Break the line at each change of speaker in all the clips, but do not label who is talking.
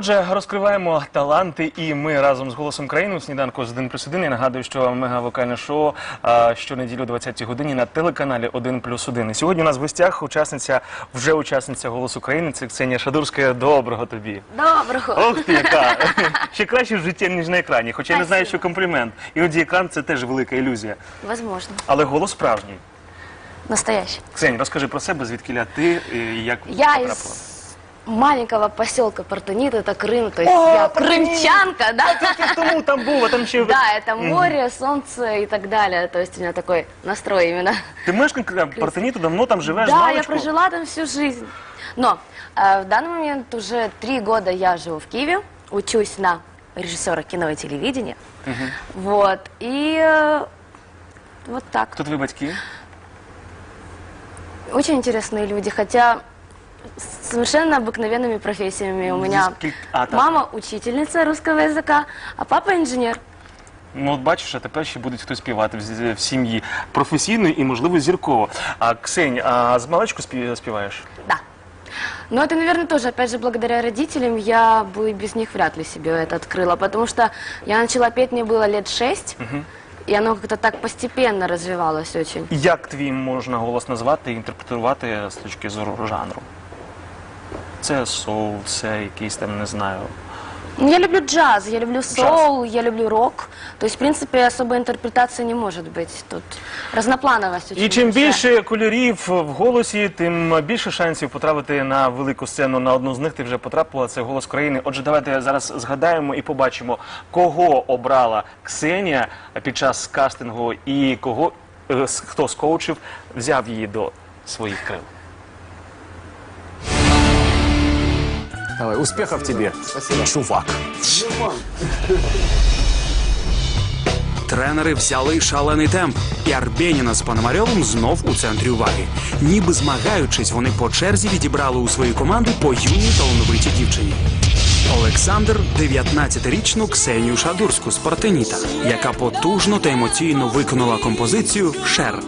Отже, розкриваємо таланти, і ми разом з голосом країни у сніданку з 1 плюс 1. Я нагадую, що мегавокальне шоу а, щонеділю о 20 годині на телеканалі 1 плюс 1. І сьогодні у нас в гостях учасниця, вже учасниця голосу України. Це Ксенія Шадурська. Доброго тобі.
Доброго.
Ох ти, яка ще краще в житті, ніж на екрані. Хоча я не знаю, що комплімент. Іноді екран це теж велика ілюзія.
Возможно.
Але голос справжній.
Настоящий.
Ксень, розкажи про себе, звідки ти і як
Я
потрапила?
маленького поселка Партенит, это Крым, то есть
О,
я
Партенит!
крымчанка, да?
Тільки тому там був, а там ще
Да, это море, солнце и так далее. То есть у меня такой настрой именно.
Ти мешканка Партеніту, давно там живеш з
Да, я
маличку?
прожила там всю жизнь. Но э, в данный момент уже три года я живу в Киеве, учусь на режиссера кино и телевидения. Вот. И э, вот так.
Хто твої батьки?
Очень интересные люди, хотя с совершенно обыкновенными профессиями. У меня
Скільки- а, так.
мама учительница русского языка, а папа инженер.
Ну от бачиш, а тепер ще буде хтось співати в, з- в сім'ї професійно і, можливо, зірково. А Ксень, а з маличку спів- співаєш?
Да. Но это, наверное, тоже, опять же, благодаря родителям, я бы и без них вряд ли себе это открыла, потому что я начала петь, мне было лет шесть, и оно как-то так постепенно развивалось очень.
Як твій можна голос назвати і інтерпретувати з точки зору жанру? Це соул, це якийсь там, не знаю.
Я люблю джаз, я люблю соул, я люблю рок. То есть, в принципе, особой интерпретации не может быть. Тут разноплановость очень
І чим
большая.
більше кольорів в голосі, тим більше шансів потрапити на велику сцену. На одну з них ти вже потрапила. Це голос країни. Отже, давайте зараз згадаємо і побачимо, кого обрала Ксенія під час кастингу і кого е, с- хто з коучів взяв її до своїх крил.
Давай, успехов тебе, чувак.
Тренери взяли шалений темп, і Арбєніна з Пономарьовим знов у центрі уваги. Ніби змагаючись, вони по черзі відібрали у свої команди по юній талановитій дівчині. Олександр 19-річну Ксенію Шадурську з Партеніта, яка потужно та емоційно виконала композицію Шер.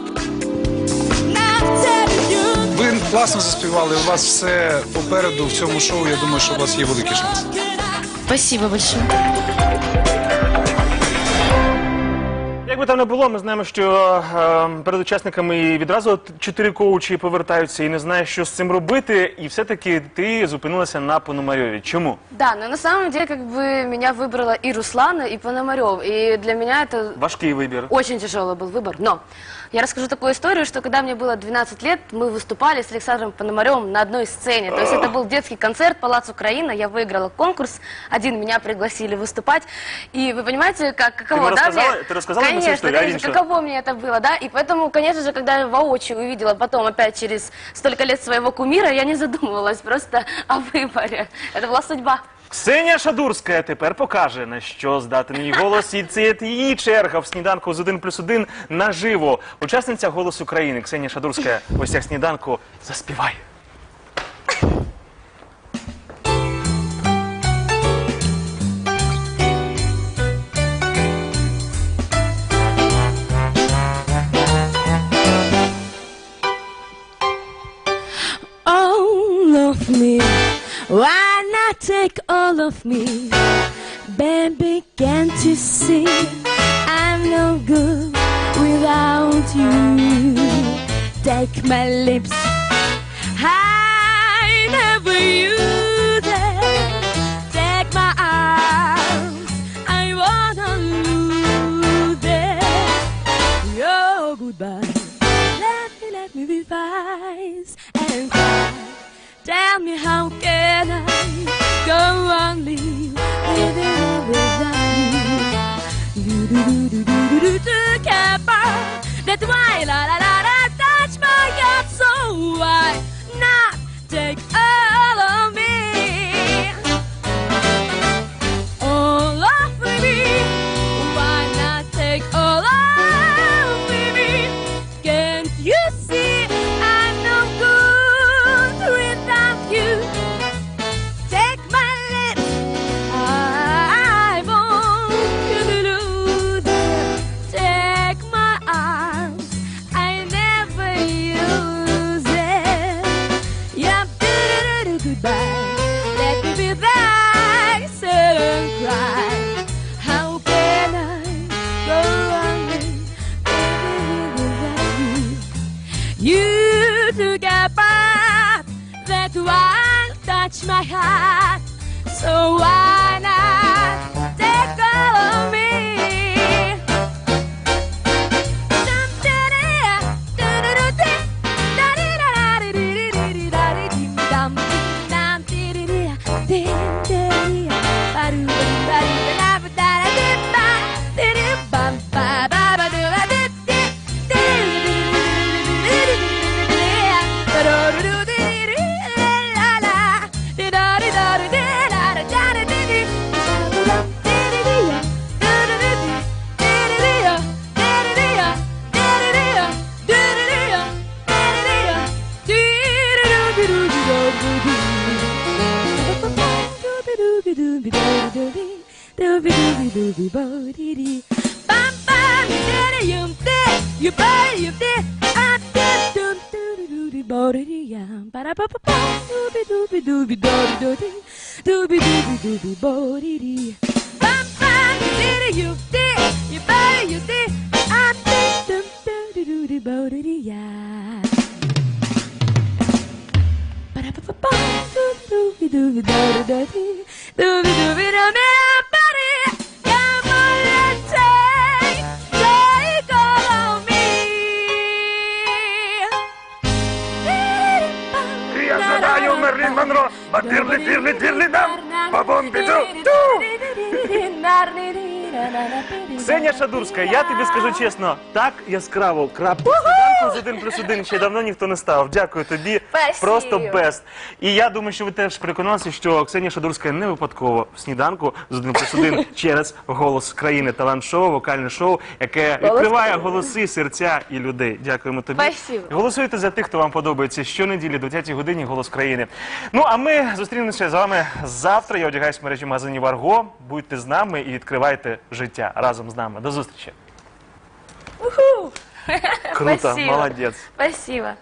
Класно заспівали. У вас все попереду в цьому шоу. Я думаю, що у вас є великий шанс.
Спасибо большое.
Як би там не було, ми знаємо, що е, перед учасниками відразу т- чотири коучі повертаються і не знаєш, що з цим робити, і все-таки ти зупинилася на Пономарьові. Чому?
Да, но на самом деле, как бы, меня выбрала и Руслана, и Пономарев. И для меня это
Важкий вибір.
очень тяжелый был выбор. Но я расскажу такую историю, что когда мне было 12 лет, мы выступали с Александром Пономаревым на одной сцене. То есть это был детский концерт Палац Украина. Я выиграла конкурс. Один меня пригласили выступать. И вы понимаете, как, каково,
ему
да,
рассказала-
мне?
ты рассказала ему всю
Конечно,
историю, а
конечно,
Алиса?
каково мне это было, да? И поэтому, конечно же, когда я воочию увидела потом, опять через столько лет своего кумира, я не задумывалась просто о выборе. Это была судьба.
Ксенія Шадурська тепер покаже, на що здатен її голос, і це її черга в сніданку з 1 плюс 1 наживо. Учасниця «Голосу країни» Ксенія Шадурська в гостях сніданку заспівай.
Of me? Baby, began to you see I'm no good without you? Take my lips. I never it. Take my arms. I wanna lose it. Your goodbye. Let me, let me and cry. Tell me how do do do. That's why la la la la touch my heart so why dooby dooby dooby dooby dooby dooby doo doo doo bo dooby dooby dooby dooby dooby dooby dooby dooby doo doo doo bo dooby dooby dooby
dooby dooby. Мерлін Монро, а тирлі, тирлі, тирлі нам, бабом біду, ту! Ксенія Шадурська, я тобі скажу чесно, так яскраво крапку з один плюс один ще давно ніхто не ставив. Дякую тобі.
Спасибо.
Просто бест. І я думаю, що ви теж переконалися, що Ксенія Шадурська не випадково в сніданку з один плюс один через голос країни талант-шоу, вокальне шоу, яке відкриває голоси, серця і людей. Дякуємо тобі.
Спасибо.
Голосуйте за тих, хто вам подобається щонеділі, 20 годині голос країни. Ну а ми зустрінемося з вами завтра. Я одягаюсь в мережі магазинів Арго. Будьте з нами і відкривайте життя разом з нами. До зустрічі. Круто,
Спасибо.
молодец.
Спасибо.